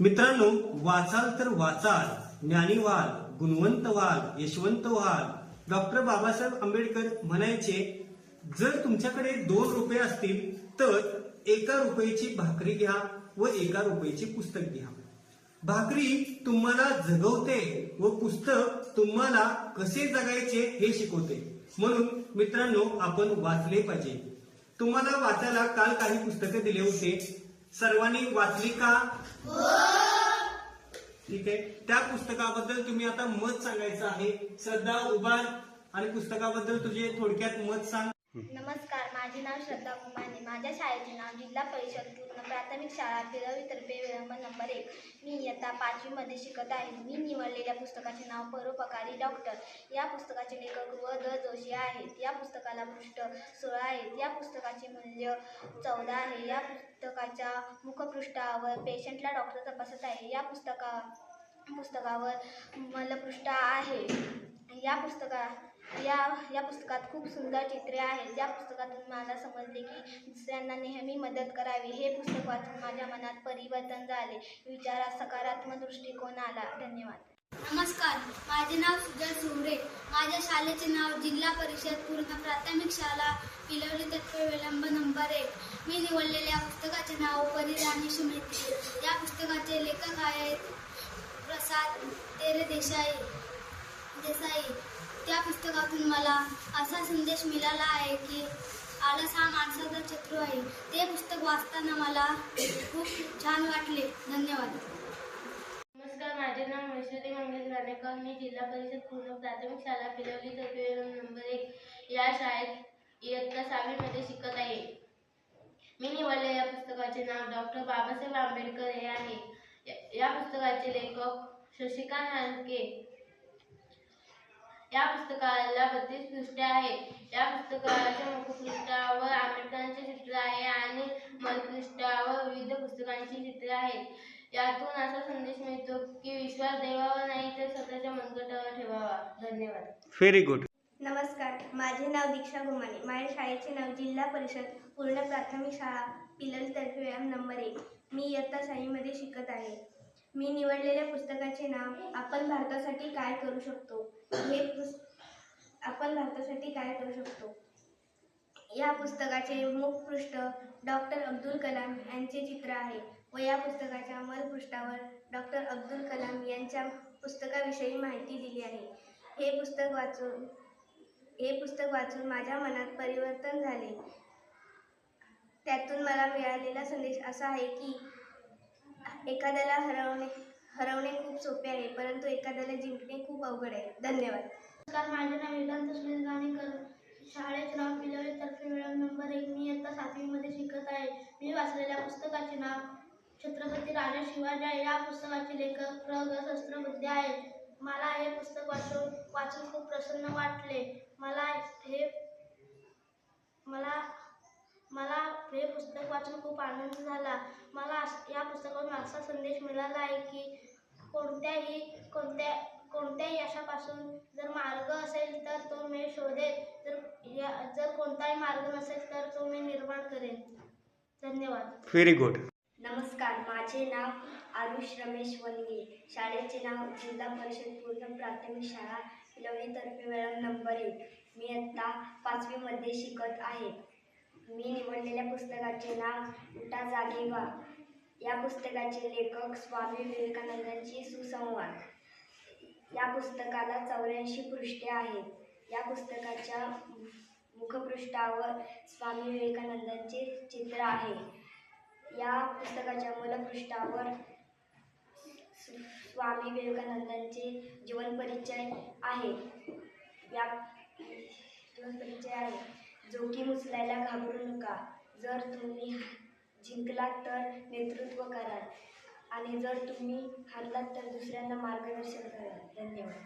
मित्रांनो वाचाल तर वाचाल ज्ञानी व्हाल गुणवंत व्हाल यशवंत व्हाल डॉक्टर बाबासाहेब आंबेडकर म्हणायचे जर तुमच्याकडे दोन रुपये असतील तर एका रुपयाची भाकरी घ्या व एका रुपयाची पुस्तक घ्या. भाकरी तुम्हाला जगवते व पुस्तक तुम्हाला कसे जगायचे हे शिकवते. म्हणून मित्रांनो आपण वाचले पाहिजे. तुम्हाला वाचायला काल काही पुस्तकं दिले होते. सर्वांनी वाचली का? ठीक आहे? त्या पुस्तकाबद्दल तुम्ही आता मत सांगायचं आहे. श्रद्धा उभार आणि पुस्तकाबद्दल तुझे थोडक्यात मत सांग. नमस्कार. माझे नाव श्रद्धा कुमाने माझ्या शाळेचे नाव जिल्हा परिषद पूर्ण प्राथमिक शाळा पिरवीतर्फे विलंब नंबर एक. मी इयत्ता पाचवीमध्ये शिकत आहे. मी निवडलेल्या पुस्तकाचे नाव परोपकारी डॉक्टर. या पुस्तकाचे लेखक व द जोशी आहेत. या पुस्तकाला पृष्ठ सोळा आहेत. या पुस्तकाचे मूल्य चौदा आहे. या पुस्तकाच्या मुखपृष्ठावर पेशंटला डॉक्टर तपासत आहे. या पुस्तका पुस्तकावर मलपृष्ठ आहे. या पुस्तका या या पुस्तकात खूप सुंदर चित्रे आहेत. या पुस्तकातून मला समजले की दुसऱ्यांना नेहमी मदत करावी. हे पुस्तक वाचून माझ्या मनात परिवर्तन झाले. विचारात सकारात्मक दृष्टिकोन आला. धन्यवाद. नमस्कार. माझे नाव सुजय सुमरे. माझ्या शाळेचे नाव जिल्हा परिषद पूर्ण प्राथमिक शाळा पिलवली तत्व विलंब नंबर एक. मी निवडलेल्या पुस्तकाचे नाव परिराणी स्मृती. या पुस्तकाचे लेखक आहेत प्रसाद तेरे देसाई देसाई. त्या पुस्तकातून मला असा संदेश मिळाला आहे की आळस हा माणसाचा शत्रू आहे. ते पुस्तक वाचताना मला खूप छान वाटले. धन्यवाद. नमस्कार माझे नाव वैशाली मंगेश राणेकर मी जिल्हा परिषद पूर्ण प्राथमिक शाळा पिलवली तत्वे नंबर एक या शाळेत इयत्ता सहावीमध्ये शिकत आहे. मी निवडलेल्या पुस्तकाचे नाव डॉक्टर बाबासाहेब आंबेडकर हे आहे. या- पुस्तकाचे लेखक शशिकांत हानके या पुस्तकाला बत्तीस पृष्ठे आहेत या पुस्तकाच्या मुखपृष्ठावर आंबेडकरांचे चित्र आहे आणि मलपृष्ठावर विविध पुस्तकांची चित्रे आहेत यातून असा संदेश मिळतो की विश्वास देवावर नाही तर स्वतःच्या मनगटावर ठेवावा. धन्यवाद. व्हेरी गुड नमस्कार. माझे नाव दीक्षा गुमाने. माझ्या शाळेचे नाव जिल्हा परिषद पूर्ण प्राथमिक शाळा पिललतर्फे व्यायाम नंबर एक. मी इयत्ता साईमध्ये शिकत आहे. मी निवडलेल्या पुस्तकाचे नाव आपण भारतासाठी काय करू शकतो? हे पुस आपण भारतासाठी काय करू शकतो? या पुस्तकाचे मुखपृष्ठ डॉक्टर अब्दुल कलाम यांचे चित्र आहे व या पुस्तकाच्या मलपृष्ठावर डॉक्टर अब्दुल कलाम यांच्या पुस्तकाविषयी माहिती दिली आहे. हे पुस्तक वाचून हे पुस्तक वाचून माझ्या मनात परिवर्तन झाले. त्यातून मला मिळालेला संदेश असा आहे की एखाद्याला हरवणे हरवणे खूप सोपे आहे परंतु एखाद्याला जिंकणे खूप अवघड आहे. धन्यवाद. नमस्कार माझे नाव वेदांत सुनील गाणेकर. शाळेचे नाव पिलवली तर्फे मिळून नंबर एक. मी इयत्ता सातवीमध्ये शिकत आहे. मी वाचलेल्या पुस्तकाचे नाव छत्रपती राजा शिवाजी. या पुस्तकाचे लेखक प्र. ग. सहस्त्रबुद्धे आहेत. मला हे पुस्तक वाचून वाचून खूप प्रसन्न वाटले. मला हे मला वाचून खूप आनंद झाला. मला अस- या पुस्तकातून असा संदेश मिळाला आहे की कोणत्याही कोणत्या कोणत्याही यशापासून जर मार्ग असेल तर तो मी शोधेल. जर या जर कोणताही मार्ग नसेल तर तो मी निर्माण करेन धन्यवाद. व्हेरी गुड नमस्कार माझे नाव आरुष रमेश वनगे. शाळेचे नाव जिल्हा परिषद पूर्ण प्राथमिक शाळा तर्फे वेळा नंबर एक. मी इयत्ता पाचवीमध्ये शिकत आहे. मी निवडलेल्या पुस्तकाचे नाव उठा जागी व्हा. या पुस्तकाचे लेखक स्वामी विवेकानंदांची सुसंवाद. या पुस्तकाला चौऱ्याऐंशी पृष्ठे आहेत. या पुस्तकाच्या मुखपृष्ठावर स्वामी विवेकानंदांचे चित्र आहे. या पुस्तकाच्या मूलपृष्ठावर स्वामी विवेकानंदांचे जीवन परिचय आहे. या जीवन परिचय आहे. जोखीम उचलायला घाबरू नका. जर तुम्ही जिंकलात तर नेतृत्व कराल. आणि जर तुम्ही हारलात तर दुसऱ्यांना मार्गदर्शन कराल. धन्यवाद.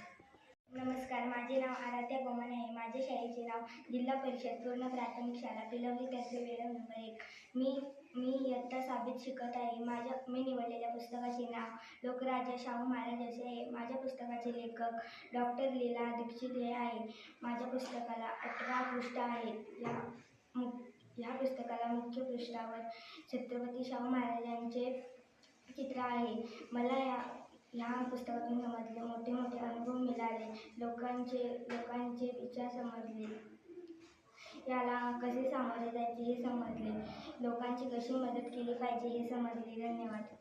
नमस्कार माझे नाव आराध्या गोमाने आहे. माझ्या शाळेचे नाव जिल्हा परिषद पूर्ण प्राथमिक शाळा पिलवली तर्फे वेळ नंबर एक. मी मी इयत्ता साबित शिकत आहे. माझ्या मी निवडलेल्या पुस्तकाचे नाव लोकराजा शाहू महाराज असे आहे. लेखक डॉक्टर लीला दीक्षित हे आहे माझ्या पुस्तकाला अठरा पृष्ठ आहेत. या मु ह्या पुस्तकाला मुख्य पृष्ठावर छत्रपती शाहू महाराजांचे चित्र आहे. मला या ह्या पुस्तकातून समजले मोठे मोठे अनुभव मिळाले लोकांचे लोकांचे विचार समजले. याला कसे सामोरे जायचे हे समजले. लोकांची कशी मदत केली पाहिजे हे समजले. धन्यवाद.